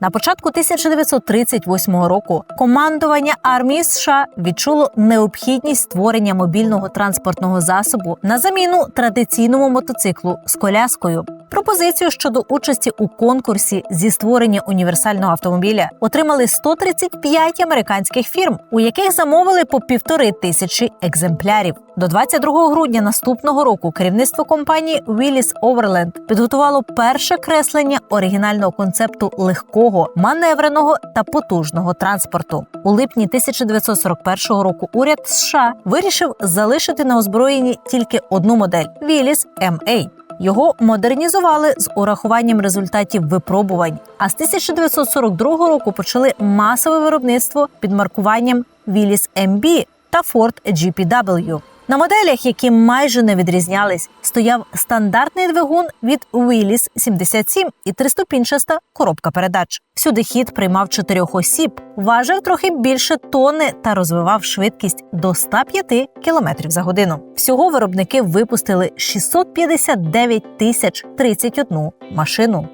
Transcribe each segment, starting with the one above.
На початку 1938 року командування армії США відчуло необхідність створення мобільного транспортного засобу на заміну традиційному мотоциклу з коляскою. Пропозицію щодо участі у конкурсі зі створення універсального автомобіля отримали 135 американських фірм, у яких замовили по півтори тисячі екземплярів. До 22 грудня наступного року керівництво компанії Willis Overland підготувало перше креслення оригінального концепту легкого, маневреного та потужного транспорту. У липні 1941 року уряд США вирішив залишити на озброєнні тільки одну модель Willis MA. Його модернізували з урахуванням результатів випробувань. А з 1942 року почали масове виробництво під маркуванням Willys MB та Ford GPW. На моделях, які майже не відрізнялись, стояв стандартний двигун від Willys 77 і триступінчаста коробка передач. Всюди хід приймав чотирьох осіб, важив трохи більше тонни та розвивав швидкість до 105 км за годину. Всього виробники випустили 659 тисяч 31 машину.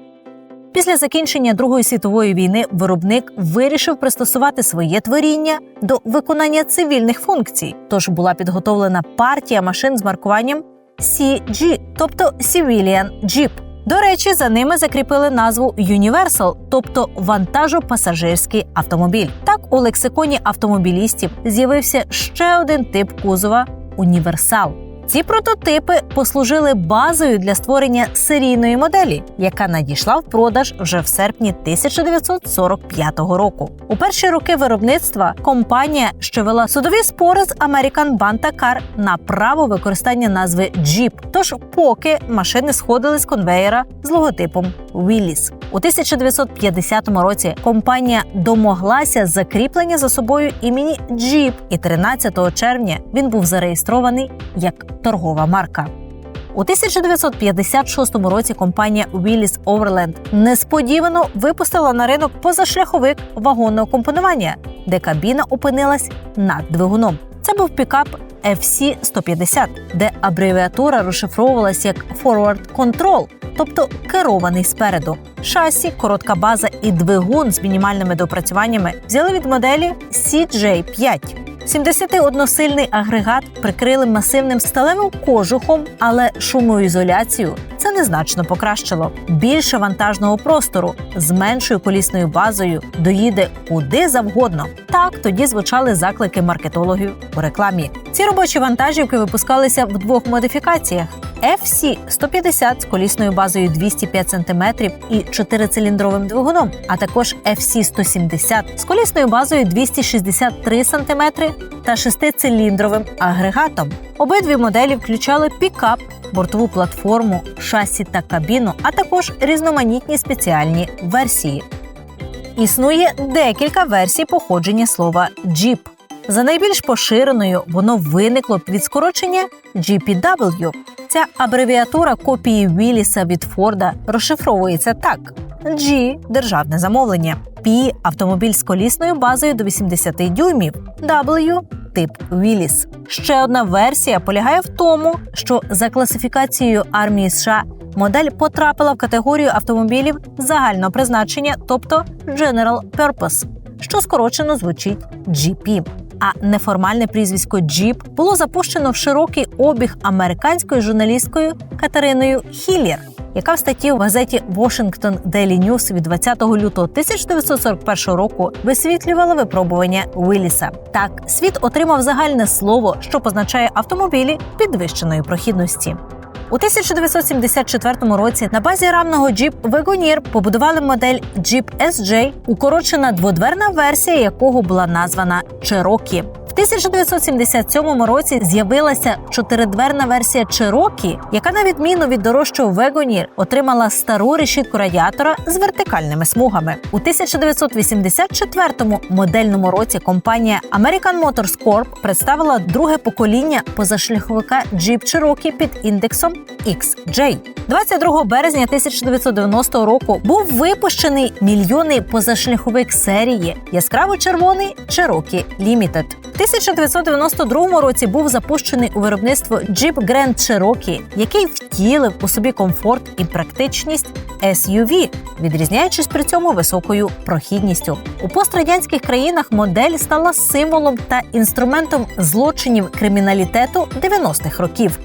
Після закінчення Другої світової війни виробник вирішив пристосувати своє творіння до виконання цивільних функцій. Тож була підготовлена партія машин з маркуванням CG, тобто Civilian Jeep. До речі, за ними закріпили назву Universal, тобто вантажопасажирський автомобіль. Так у лексиконі автомобілістів з'явився ще один тип кузова універсал. Ці прототипи послужили базою для створення серійної моделі, яка надійшла в продаж вже в серпні 1945 року. У перші роки виробництва компанія, що вела судові спори з American Banta Car на право використання назви Jeep. Тож, поки машини сходили з конвеєра з логотипом Willys. У 1950 році компанія домоглася закріплення за собою імені Jeep, і 13 червня він був зареєстрований як торгова марка. У 1956 році компанія Willys Overland несподівано випустила на ринок позашляховик вагонного компонування, де кабіна опинилась над двигуном. Це був пікап FC-150, де абревіатура розшифровувалась як Forward Control, тобто керований спереду. Шасі, коротка база і двигун з мінімальними допрацюваннями взяли від моделі CJ5. 71-сильний агрегат прикрили масивним сталевим кожухом, але шумоізоляцію незначно покращило. Більше вантажного простору з меншою колісною базою доїде куди завгодно. Так тоді звучали заклики маркетологів у рекламі. Ці робочі вантажівки випускалися в двох модифікаціях. FC 150 з колісною базою 205 см і 4-циліндровим двигуном, а також FC 170 з колісною базою 263 см та 6-циліндровим агрегатом. Обидві моделі включали пікап, бортову платформу, шасі та кабіну, а також різноманітні спеціальні версії. Існує декілька версій походження слова «джіп». За найбільш поширеною воно виникло від скорочення GPW. Ця абревіатура копії Вілліса від Форда розшифровується так: G – державне замовлення, P – автомобіль з колісною базою до 80 дюймів, W – тип Вілліс. Ще одна версія полягає в тому, що за класифікацією армії США модель потрапила в категорію автомобілів загального призначення, тобто General Purpose, що скорочено звучить GP. А неформальне прізвисько Джіп було запущено в широкий обіг американською журналісткою Катериною Хіллєр, яка в статті в газеті Washington Daily News від 20 лютого 1941 року висвітлювала випробування Вилліса. Так, світ отримав загальне слово, що позначає автомобілі підвищеної прохідності. У 1974 році на базі рамного Jeep Wagoneer побудували модель Jeep SJ, укорочена дводверна версія якого була названа Cherokee. В 1977 році з'явилася чотиридверна версія Cherokee, яка, на відміну від дорожчого Wagoneer, отримала стару решітку радіатора з вертикальними смугами. У 1984 модельному році компанія American Motors Corp представила друге покоління позашляховика Jeep Cherokee під індексом XJ. 22 березня 1990 року був випущений мільйонний позашляховик серії яскраво червоний Cherokee Limited. 1992 році був запущений у виробництво Jeep Grand Cherokee, який втілив у собі комфорт і практичність SUV, відрізняючись при цьому високою прохідністю. У пострадянських країнах модель стала символом та інструментом злочинів криміналітету 90-х років.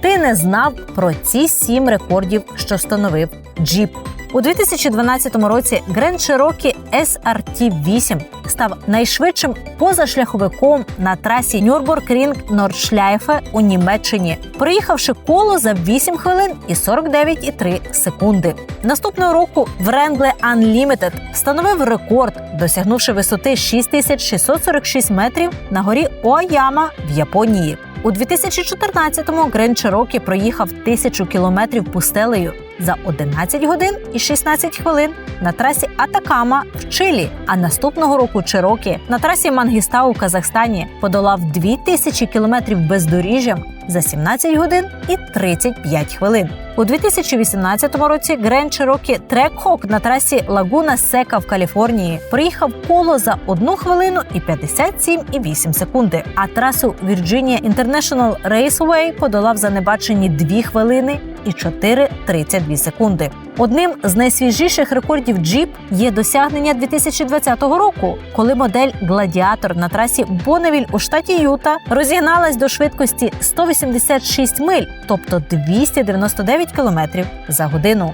Ти не знав про ці сім рекордів, що встановив Jeep. У 2012 році Grand Cherokee SRT-8 став найшвидшим позашляховиком на трасі Нюрбургрінг Нордшляйфе у Німеччині, проїхавши коло за 8 хвилин і 49,3 секунди. Наступного року Wrangler Unlimited встановив рекорд, досягнувши висоти 6646 метрів на горі Оаяма в Японії. У 2014-му Грен Чирокі проїхав тисячу кілометрів пустелею за 11 годин і 16 хвилин на трасі Атакама в Чилі. А наступного року Чирокі на трасі Мангістау у Казахстані подолав 2000 кілометрів бездоріжжям за 17 годин і 35 хвилин. У 2018 році Grand Cherokee Trackhawk на трасі Лагуна Сека в Каліфорнії проїхав коло за 1 хвилину і 57,8 секунди. А трасу Virginia International Raceway подолав за небачені 2 хвилини і 4,32 секунди. Одним з найсвіжіших рекордів Jeep є досягнення 2020 року, коли модель Гладіатор на трасі Бонневіль у штаті Юта розігналась до швидкості 186 миль, тобто 299 кілометрів за годину.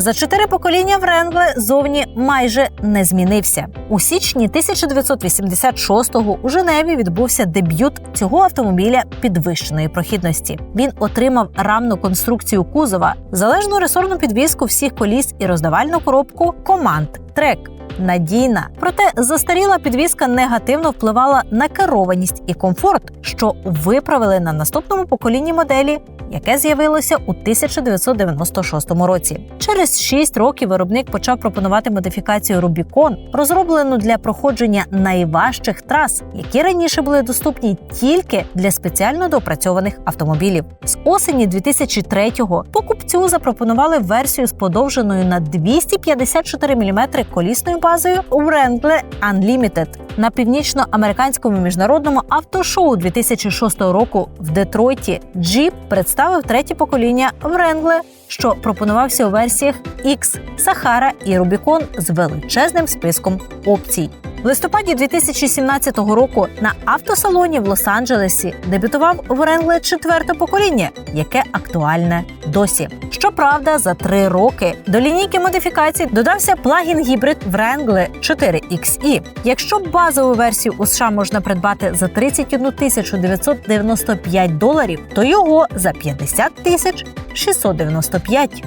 За чотири покоління Вренгле зовні майже не змінився. У січні 1986-го у Женеві відбувся дебют цього автомобіля підвищеної прохідності. Він отримав рамну конструкцію кузова, залежну ресорну підвіску всіх коліс і роздавальну коробку команд трек. Надійна, проте застаріла підвіска негативно впливала на керованість і комфорт, що виправили на наступному поколінні моделі, яке з'явилося у 1996 році. Через 6 років виробник почав пропонувати модифікацію Rubicon, розроблену для проходження найважчих трас, які раніше були доступні тільки для спеціально доопрацьованих автомобілів. З осені 2003-го покупцю запропонували версію з подовженою на 254 мм колісною базою Wrangler Unlimited. На північноамериканському міжнародному автошоу 2006 року в Детройті Jeep представив третє покоління Wrangler, що пропонувався у версіях X, Sahara і Rubicon з величезним списком опцій. В листопаді 2017 року на автосалоні в Лос-Анджелесі дебютував Wrangler четверте покоління, яке актуальне досі. Щоправда, за три роки до лінійки модифікацій додався плагін-гібрид Wrangler 4XE. Якщо базову версію у США можна придбати за 31 тисячу 995 доларів, то його за 50 тисяч 695.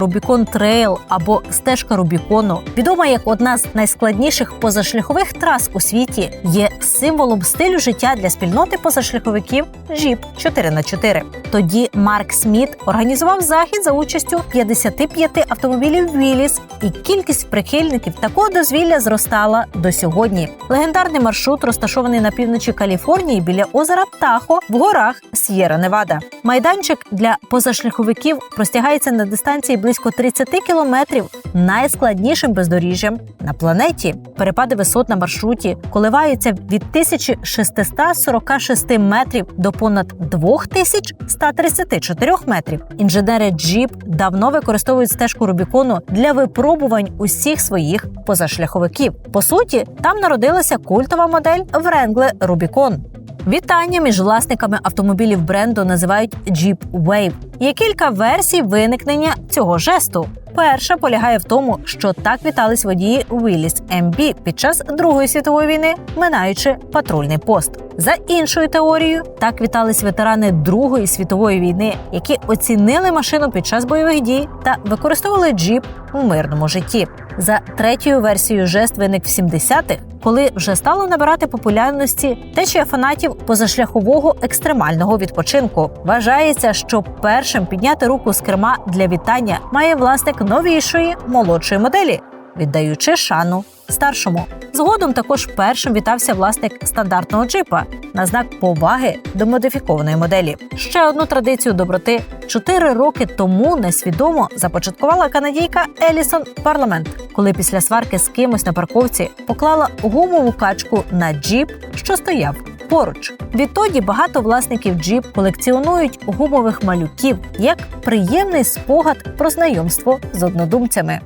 Рубікон Трейл або стежка Рубікону, відома як одна з найскладніших позашляхових трас у світі, є символом стилю життя для спільноти позашляховиків Jeep 4х4. Тоді Марк Сміт організував захід за участю 55 автомобілів Віліс, і кількість прихильників такого дозвілля зростала до сьогодні. Легендарний маршрут розташований на півночі Каліфорнії біля озера Птахо в горах С'єра Невада. Майданчик для позашляховиків простягається на дистанції близько 30 кілометрів найскладнішим бездоріжжям на планеті. Перепади висот на маршруті коливаються від 1646 метрів до понад 2134 метрів. Інженери Jeep давно використовують стежку Рубікону для випробувань усіх своїх позашляховиків. По суті, там народилася культова модель Wrangler Rubicon. Вітання між власниками автомобілів бренду називають Jeep Wave. Є кілька версій виникнення цього жесту. Перша полягає в тому, що так вітались водії Willys MB під час Другої світової війни, минаючи патрульний пост. За іншою теорією, так вітались ветерани Другої світової війни, які оцінили машину під час бойових дій та використовували джіп у мирному житті. За третьою версією, жест виник в 70-х, коли вже стало набирати популярності течія фанатів позашляхового екстремального відпочинку. Вважається, що першим підняти руку з керма для вітання має власник новішої молодшої моделі, віддаючи шану старшому. Згодом також першим вітався власник стандартного джипа на знак поваги до модифікованої моделі. Ще одну традицію доброти чотири роки тому несвідомо започаткувала канадійка Елісон Парламент, коли після сварки з кимось на парковці поклала гумову качку на джіп, що стояв поруч. Відтоді багато власників джіп колекціонують гумових малюків як приємний спогад про знайомство з однодумцями.